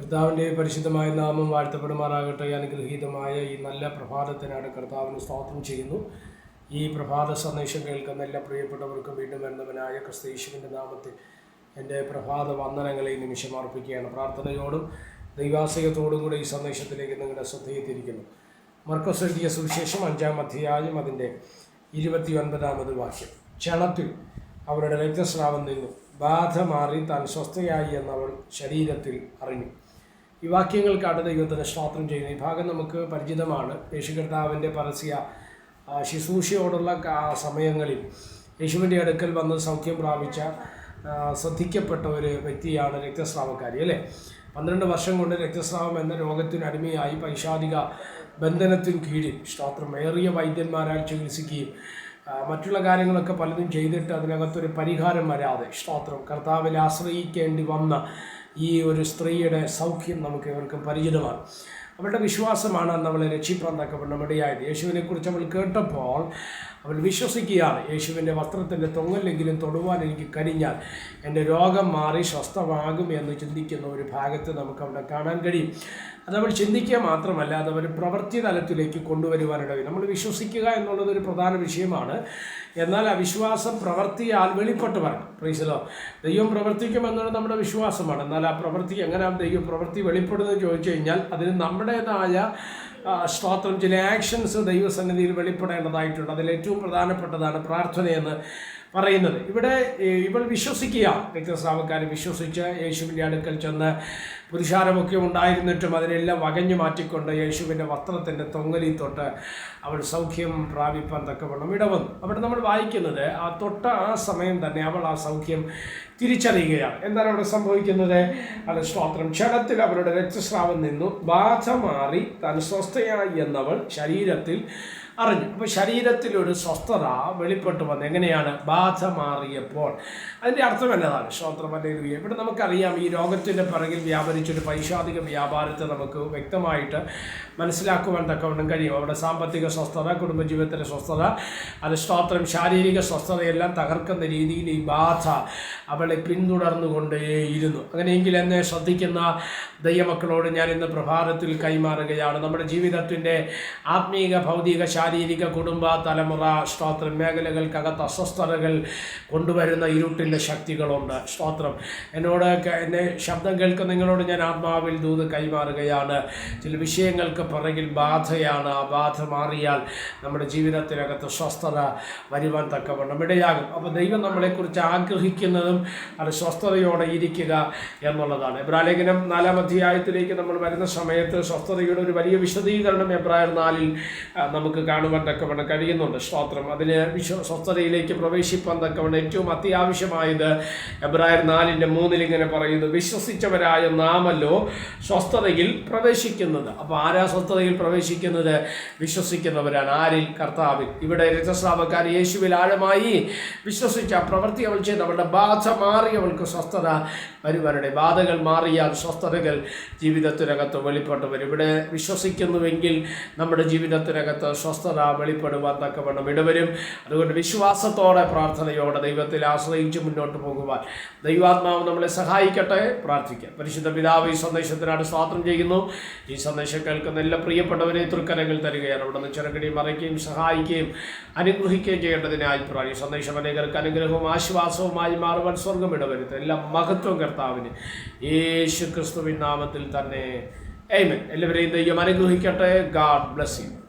കർത്താവിന്റെ പരിശുദ്ധമായ നാമം വാഴ്ത്തപ്പെടുമാറാകട്ടെ. അനുഗ്രഹീതമായ ഈ നല്ല പ്രഭാതത്തിനാണ് കർത്താവിന് സ്തോത്രം ചെയ്യുന്നു. ഈ പ്രഭാത സന്ദേശം കേൾക്കുന്ന എല്ലാ പ്രിയപ്പെട്ടവർക്കും വീണ്ടും വരുന്നവനായ ക്രിസ്തീശുവിന്റെ നാമത്തിൽ എന്റെ പ്രഭാത വന്ദനങ്ങളെ നിമിഷം അർപ്പിക്കുകയാണ്. പ്രാർത്ഥനയോടും ദൈവാസികത്തോടും കൂടെ ഈ സന്ദേശത്തിലേക്ക് നിങ്ങളുടെ ശ്രദ്ധയെത്തിയിരിക്കുന്നു. മർക്കസ് എഴുതിയ സുവിശേഷം അഞ്ചാം അധ്യായം അതിന്റെ ഇരുപത്തി ഒൻപതാമത് വാക്യം. ക്ഷണത്തിൽ അവരുടെ രക്തസ്രാവം നിന്നു. ബാധ മാറി താൻ സ്വസ്ഥയായി എന്നവൾ ശരീരത്തിൽ അറിഞ്ഞു. ഈ വാക്യങ്ങൾക്കാണ് ദൈവത്തിന് സ്തോത്രം ചെയ്യുന്നത് ഈ ഭാഗം നമുക്ക് പരിചിതമാണ്. യേശു കർത്താവിന്റെ പരസ്യ ശുശ്രൂഷയോടുള്ള സമയങ്ങളിൽ യേശുവിന്റെ അടുക്കൽ വന്ന് സൗഖ്യം പ്രാപിച്ച ശ്രദ്ധിക്കപ്പെട്ട ഒരു വ്യക്തിയാണ് രക്തസ്രാവക്കാരി അല്ലേ? പന്ത്രണ്ട് വർഷം കൊണ്ട് രക്തസ്രാവം എന്ന രോഗത്തിന് അടിമയായി ബന്ധനത്തിന് കീഴിൽ സ്തോത്രം. ഏറിയ വൈദ്യന്മാരാൽ ചികിത്സിക്കുകയും മറ്റുള്ള കാര്യങ്ങളൊക്കെ പലതും ചെയ്തിട്ട് അതിനകത്തൊരു പരിഹാരം വരാതെ സ്തോത്രം. കർത്താവിൽ ആശ്രയിക്കേണ്ടി വന്ന ഈ ഒരു സ്ത്രീയുടെ സൗഖ്യം നമുക്ക് ഇവർക്കും പരിചിതമാണ്. അവരുടെ വിശ്വാസമാണ് നമ്മളെ രക്ഷിപ്പാൻ തക്കപ്പെടുന്ന ഇടയായത്. യേശുവിനെ കുറിച്ച് അവൾ കേട്ടപ്പോൾ അവൾ വിശ്വസിക്കുകയാണ് യേശുവിന്റെ വസ്ത്രത്തിന്റെ തൊങ്ങലെങ്കിലും തൊടുവാൻ എനിക്ക് കഴിഞ്ഞാൽ എന്റെ രോഗം മാറി സ്വസ്ഥമാകും എന്ന് ചിന്തിക്കുന്ന ഒരു ഭാഗത്ത് നമുക്ക് അവിടെ കാണാൻ കഴിയും. അതവൾ ചിന്തിക്കുക മാത്രമല്ല അതവർ പ്രവൃത്തി തലത്തിലേക്ക് കൊണ്ടുവരുവാനിടയിൽ നമ്മൾ വിശ്വസിക്കുക എന്നുള്ളത് ഒരു പ്രധാന വിഷയമാണ്. എന്നാൽ ആ വിശ്വാസം പ്രവൃത്തിയാൽ വെളിപ്പെട്ട് വരണം. പ്രീസലോ ദൈവം പ്രവർത്തിക്കുമെന്നുള്ളത് നമ്മുടെ വിശ്വാസമാണ്. എന്നാൽ ആ പ്രവൃത്തി എങ്ങനെ ദൈവം പ്രവൃത്തി വെളിപ്പെടുന്നത് ചോദിച്ചു കഴിഞ്ഞാൽ അതിന് നമ്മുടേതായ സ്തോത്രം ചില ആക്ഷൻസ് ദൈവസന്നിധിയിൽ വെളിപ്പെടേണ്ടതായിട്ടുണ്ട്. അതിൽ പ്രധാനപ്പെട്ടതാണ് പ്രാർത്ഥനയെന്ന് പറയുന്നത്. ഇവിടെ ഇവൾ വിശ്വസിക്കുക. രക്തസ്രാവക്കാരെ വിശ്വസിച്ച് യേശുവിന്റെ അടുക്കൽ ചെന്ന് പുരുഷാരമൊക്കെ ഉണ്ടായിരുന്നിട്ടും അതിനെല്ലാം വകഞ്ഞു മാറ്റിക്കൊണ്ട് യേശുവിന്റെ വസ്ത്രത്തിന്റെ തൊങ്ങലി തൊട്ട് അവൾ സൗഖ്യം പ്രാപിപ്പാൻ തക്കവണ്ണം ഇടവന്നു. അവിടെ നമ്മൾ വായിക്കുന്നത് ആ തൊട്ട ആ സമയം തന്നെ അവൾ ആ സൗഖ്യം തിരിച്ചറിയുകയാണ്. എന്താണ് അവിടെ സംഭവിക്കുന്നത്? അത് സ്തോത്രം. ക്ഷണത്തിൽ അവരുടെ രക്തസ്രാവം നിന്നു. ബാധ മാറി താൻ സ്വസ്ഥയായി എന്നവൾ ശരീരത്തിൽ അറിഞ്ഞു. അപ്പോൾ ശരീരത്തിലൊരു സ്വസ്ഥത വെളിപ്പെട്ടു വന്നു. എങ്ങനെയാണ്? ബാധ മാറിയപ്പോൾ. അതിന്റെ അർത്ഥം എന്നതാണ്. അല്ലെങ്കിൽ ഇവിടെ നമുക്കറിയാം ഈ രോഗത്തിന്റെ പിറകിൽ വ്യാപരിച്ചൊരു പൈശാധിക വ്യാപാരത്തെ നമുക്ക് വ്യക്തമായിട്ട് മനസ്സിലാക്കുവാൻ തക്കവണ്ണം കഴിയും. അവിടെ സാമ്പത്തിക സ്വസ്ഥത കുടുംബജീവിതത്തിലെ സ്വസ്ഥത അത് സ്തോത്രം ശാരീരിക സ്വസ്ഥതയെല്ലാം തകർക്കുന്ന രീതിയിൽ ഈ ബാധ അവളെ പിന്തുടർന്നുകൊണ്ടേയിരുന്നു. അങ്ങനെയെങ്കിൽ എന്നെ ശ്രദ്ധിക്കുന്ന ദൈവമക്കളോട് ഞാൻ ഇന്ന് പ്രഭാതത്തിൽ കൈമാറുകയാണ്. നമ്മുടെ ജീവിതത്തിന്റെ ആത്മീക ഭൗതിക ശാരീരിക കുടുംബ തലമുറ സ്തോത്രം മേഖലകൾക്കകത്ത് അസ്വസ്ഥതകൾ കൊണ്ടുവരുന്ന ഇരുട്ടിന്റെ ശക്തികളുണ്ട്. സ്തോത്രം എന്നോട് എന്നെ ശബ്ദം കേൾക്കുന്ന നിങ്ങളോട് ഞാൻ ആത്മാവിൽ ദൂത് കൈമാറുകയാണ്. ചില വിഷയങ്ങൾക്ക് പിറകിൽ ബാധയാണ്. ആ ബാധ മാറിയാൽ നമ്മുടെ ജീവിതത്തിനകത്ത് സ്വസ്ഥത വരുവാൻ തക്കവണ്ണം ഇടയാകും. അപ്പോൾ ദൈവം നമ്മളെക്കുറിച്ച് ആഗ്രഹിക്കുന്നതും അത് സ്വസ്ഥതയോടെ ഇരിക്കുക എന്നുള്ളതാണ്. എബ്രാലേഖനം നാലാം അധ്യായത്തിലേക്ക് നമ്മൾ വരുന്ന സമയത്ത് സ്വസ്ഥതയുടെ ഒരു വലിയ വിശദീകരണം എബ്രായർ നാലിൽ നമുക്ക് നമുക്ക് കാണുവാൻ തക്കവണ്ണം കഴിയുന്നുണ്ട്. സ്തോത്രം. അതിന് വിശ്വ സ്വസ്ഥതയിലേക്ക് പ്രവേശിപ്പാൻ തക്കവണ്ണം ഏറ്റവും അത്യാവശ്യമായത് എബ്രായർ നാലിന്റെ മൂന്നിൽ ഇങ്ങനെ പറയുന്നു വിശ്വസിച്ചവരായ നാമല്ലോ സ്വസ്ഥതയിൽ പ്രവേശിക്കുന്നത്. അപ്പോൾ ആരാ സ്വസ്ഥതയിൽ പ്രവേശിക്കുന്നത്? വിശ്വസിക്കുന്നവരാണ്. ആരിൽ? കർത്താവിൽ. ഇവിടെ രക്തസ്രാവക്കാർ യേശുവിൽ ആഴമായി വിശ്വസിച്ച പ്രവൃത്തി അവൾ ചെയ്ത് അവളുടെ ബാധ മാറി അവൾക്ക് സ്വസ്ഥത വരുവരുടെ ബാധകൾ മാറിയാൽ സ്വസ്ഥതകൾ ജീവിതത്തിനകത്ത് വെളിപ്പെട്ട് വരും. ഇവിടെ വിശ്വസിക്കുന്നുവെങ്കിൽ നമ്മുടെ ജീവിതത്തിനകത്ത് സ്വസ്ഥത വെളിപ്പെടുവാൻ തക്കവണ്ണം ഇടവരും. അതുകൊണ്ട് വിശ്വാസത്തോടെ പ്രാർത്ഥനയോടെ ദൈവത്തിൽ ആശ്രയിച്ച് മുന്നോട്ട് പോകുവാൻ ദൈവാത്മാവ് നമ്മളെ സഹായിക്കട്ടെ. പ്രാർത്ഥിക്കാം. പരിശുദ്ധ പിതാവ് ഈ സന്ദേശത്തിനാണ് സ്വാതന്ത്ര്യം ചെയ്യുന്നു. ഈ സന്ദേശം കേൾക്കുന്ന എല്ലാ പ്രിയപ്പെട്ടവരെ തൃക്കരങ്ങൾ തരികയാണ്. അവിടെ നിന്ന് ചെറുകടിയും മറയ്ക്കുകയും സഹായിക്കുകയും അനുഗ്രഹിക്കുകയും ചെയ്യേണ്ടതിനായി പ്രാണി സന്ദേശം അനേകർക്ക് അനുഗ്രഹവും ആശ്വാസവുമായി മാറുവാൻ സ്വർഗം ഇടവരുത്ത്. എല്ലാ മഹത്വം കർത്താവിന് യേശു ക്രിസ്തുവിൻ നാമത്തിൽ തന്നെ. എയ്മൻ എല്ലാവരെയും ദൈവം അനുഗ്രഹിക്കട്ടെ. God bless you